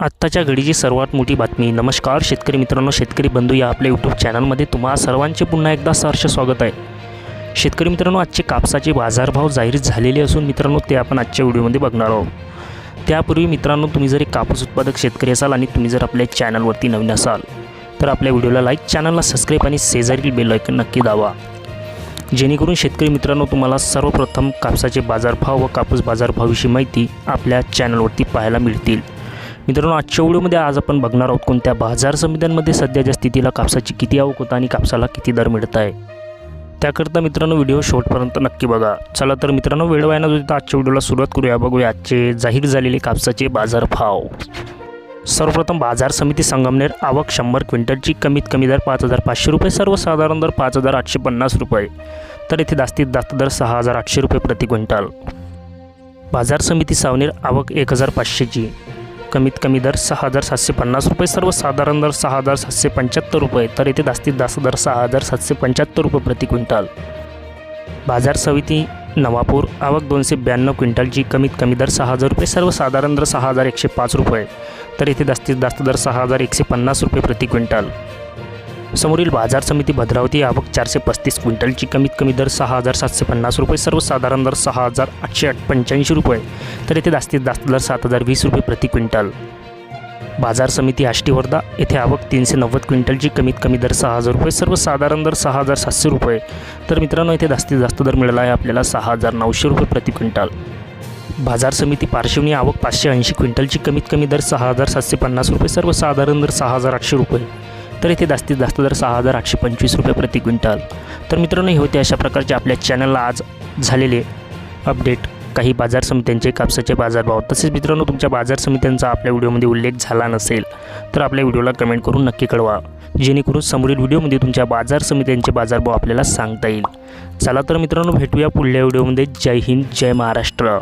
आत्ताच्या घडीची सर्वात मोठी बातमी. नमस्कार शेतकरी मित्रांनो शेतकरी बंधू या आपल्या यूट्यूब चॅनलमध्ये तुम्हा सर्वांचे पुन्हा एकदा सहर्ष स्वागत आहे. शेतकरी मित्रांनो आजचे कापसाचे बाजारभाव जाहीर झालेले असून मित्रांनो ते आपण आजच्या व्हिडिओमध्ये बघणार आहोत. त्यापूर्वी मित्रांनो तुम्ही जर एक कापूस उत्पादक शेतकरी असाल आणि तुम्ही जर आपल्या चॅनलवरती नवीन असाल तर आपल्या व्हिडिओला लाईक चॅनलला सबस्क्राईब आणि शेजारील बेल ऐकन नक्की दावा जेणेकरून शेतकरी मित्रांनो तुम्हाला सर्वप्रथम कापसाचे बाजारभाव व कापूस बाजारभावाविषयी माहिती आपल्या चॅनलवरती पाहायला मिळतील. मित्रांनो आजच्या व्हिडिओमध्ये आज आपण बघणार आहोत कोणत्या बाजार समित्यांमध्ये सध्याच्या स्थितीला कापसाची किती आवक होता आणि कापसाला किती दर मिळत आहे. त्याकरता मित्रांनो व्हिडिओ शेवटपर्यंत नक्की बघा. चला तर मित्रांनो वेळ वाया न तर आजच्या व्हिडिओला सुरुवात करूया. बघूया आजचे जाहीर झालेले कापसाचे बाजार भाव सर्वप्रथम बाजार समिती संगमनेर आवक शंभर क्विंटलची कमीत कमी दर पाच हजार पाचशे रुपये सर्वसाधारण दर पाच हजार आठशे पन्नास रुपये. तर येथे जास्तीत जास्त दर सहा हजार आठशे रुपये प्रति क्विंटल. बाजार समिती सावनेर आवक एक हजार पाचशेची. कमीत कमी दर सहा हजार सातशे पन्नास रुपये सर्वसाधारण दर सहा हजार सातशे पंच्याहत्तर रुपये तर येथे जास्तीत जास्त दर सहा हजार सातशे पंच्याहत्तर रुपये प्रति क्विंटल. बाजार समिती नवापूर आवक दोनशे ब्याण्णव क्विंटलची कमीत कमी दर सहा हजार रुपये सर्वसाधारण दर सहा हजार एकशे पाच रुपये तर येथे जास्तीत जास्त दर सहा हजार एकशे पन्नास रुपये प्रति क्विंटल. समोरील बाजार समिती भद्रावती आवक चारशे पस्तीस क्विंटलची कमीत कमी दर सहा हजार सातशे पन्नास रुपये सर्वसाधारण दर सहा हजार आठशे आठ पंच्याऐंशी रुपये तर येथे जास्तीत जास्त दर सात हजार वीस रुपये प्रति क्विंटल. बाजार समिती आष्टी वर्धा येथे आवक तीनशे नव्वद क्विंटलची कमीत कमी दर सहा हजार रुपये सर्वसाधारण दर सहा हजार सातशे रुपये तर मित्रांनो येथे जास्तीत जास्त दर मिळाला आहे आपल्याला सहा हजार नऊशे रुपये प्रति क्विंटल. बाजार समिती पार्श्वनी आवक पाचशे ऐंशी क्विंटलची कमीत कमी दर सहा हजार सातशे पन्नास रुपये सर्वसाधारण दर सहा हजार आठशे रुपये तर इथे जास्तीत जास्त दर सहा हजार आठशे पंचवीस रुपये प्रति क्विंटल. तर मित्रांनो हे होते अशा प्रकारचे आपल्या चॅनलला आज झालेले अपडेट काही बाजार समित्यांचे कापसाचे बाजारभाव. तसेच मित्रांनो तुमच्या बाजार समित्यांचा आपल्या व्हिडिओमध्ये उल्लेख झाला नसेल तर आपल्या व्हिडिओला कमेंट करून नक्की कळवा. जेणेकरून समोरील व्हिडिओमध्ये तुमच्या बाजार समित्यांचे बाजारभाव आपल्याला सांगता येईल. चला तर मित्रांनो भेटूया पुढल्या व्हिडिओमध्ये. जय हिंद जय महाराष्ट्र.